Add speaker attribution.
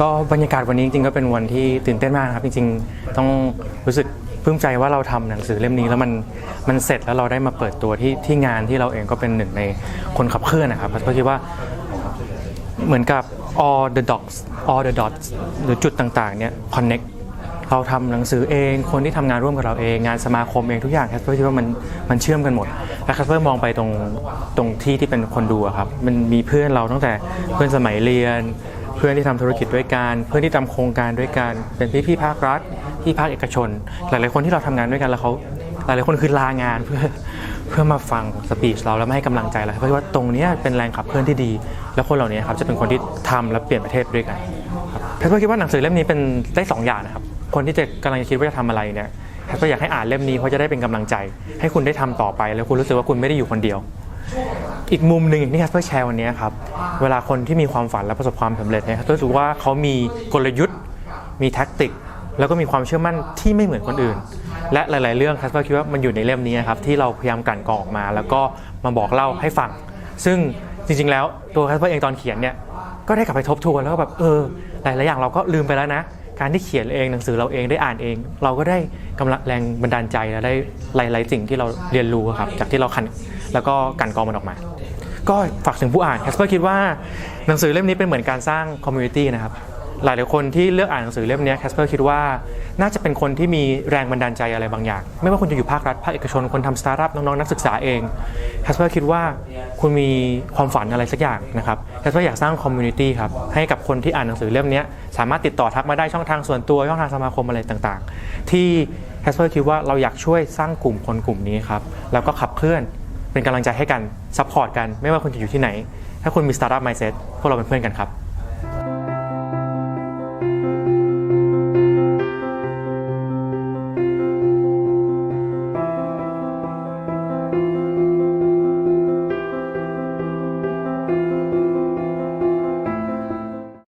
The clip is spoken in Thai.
Speaker 1: ก็บรรยากาศวันนี้จริงๆก็เป็นวันที่ตื่นเต้นมากครับ จริงๆ ต้องรู้สึกปลื้มใจว่าเราทำหนังสือเล่มนี้แล้วมันมันเสร็จแล้วเราได้มาเปิดตัวที่ที่งานที่เราเองก็เป็นหนึ่งในคนขับเคลื่อนนะครับเพราะคิดว่าเหมือนกับ all the dots all the dots หรือจุดต่างๆเนี่ย connect เราทำหนังสือเอง คนที่ทำงานร่วมกับเราเอง งานสมาคมเองทุกอย่างแคสเปอร์คิดว่ามันมันเชื่อมกันหมด และแคสเปอร์มองไปตรงตรงที่ที่เป็นคนดูครับ มันมีเพื่อนเราตั้งแต่เพื่อนสมัยเรียน พื่อนที่ทำธุรกิจด้วยกัน เพื่อนที่ทำโครงการด้วยกันเป็นพี่พี่ๆภาครัฐพี่ภาคเอกชน หลายๆคนที่เราทำงานด้วยกันแล้วเขาหลายๆคนคือลางานเพื่อเพื่อมาฟังสปีชเราแล้วมาให้กำลังใจเราเพราะว่าตรงนี้เป็นแรงขับเคลื่อนที่ดี แล้วคนเหล่านี้ครับจะเป็นคนที่ทำและเปลี่ยนประเทศด้วยกันครับแพทย์ก็คิดว่าหนังสือเล่มนี้เป็นได้สองอย่างนะครับคนที่จะกำลังจะคิดว่าจะทำอะไรเนี่ยแพทย์ก็อยากให้อ่านเล่มนี้เพราะจะได้เป็นกำลังใจ ให้คุณได้ทำต่อไป แล้วคุณรู้สึกว่าคุณไม่ได้อยู่คนเดียว อีกมุมหนึ่งอย่างที่แคสเปอร์แชร์วันนี้ครับ เวลาคนที่มีความฝันและประสบความสำเร็จเนี่ยก็รู้ว่าเขามีกลยุทธ์ มีแท็กติก แล้วก็มีความเชื่อมั่นที่ไม่เหมือนคนอื่น และหลาย ๆ เรื่องแคสเปอร์คิดว่ามันอยู่ในเล่มนี้ครับที่เราพยายามกั่นกรองออกมา แล้วก็มาบอกเล่าให้ฟัง ซึ่งจริง ๆ แล้วตัวแคสเปอร์เองตอนเขียนเนี่ยก็ได้กลับไปทบทวนแล้วก็แบบเออหลาย ๆ อย่างเราก็ลืมไปแล้วนะ การที่เขียนเองหนังสือเราเองได้อ่านเอง เราก็ได้กำลังแรงบันดาลใจและได้หลาย ๆ สิ่งที่เราเรียนรู้ครับจากที่เราคันแล้วก็กั่นกรองมันออกมา ก็ฝากถึงผู้อ่านแคสเปอร์คิดว่าหนังสือเล่มนี้เป็นเหมือนการสร้างคอมมูนิตี้นะครับหลายๆคนที่เลือกอ่านหนังสือเล่มนี้แคสเปอร์คิดว่า น่าจะเป็นคนที่มีแรงบันดาลใจอะไรบางอย่าง ไม่ว่าคุณจะอยู่ภาครัฐภาคเอกชนคนทำสตาร์ทอัพน้องๆนักศึกษาเองแคสเปอร์คิดว่าคุณมีความฝันอะไรสักอย่างนะครับแคสเปอร์อยากสร้างคอมมูนิตี้ครับให้กับคนที่อ่านหนังสือเล่มนี้สามารถติดต่อทักมาได้ช่องทางส่วนตัวช่องทางสมาคมอะไรต่างๆ ที่แคสเปอร์คิดว่าเราอยากช่วยสร้างกลุ่มคนกลุ่มนี้ครับแล้วก็ขับเคลื่อนเป็นกำลังใจให้กันซัพพอร์ตกัน ไม่ว่าคุณจะอยู่ที่ไหน ถ้าคุณมีสตาร์ทอัพไมเซ็ตพวกเราเป็นเพื่อนกันครับ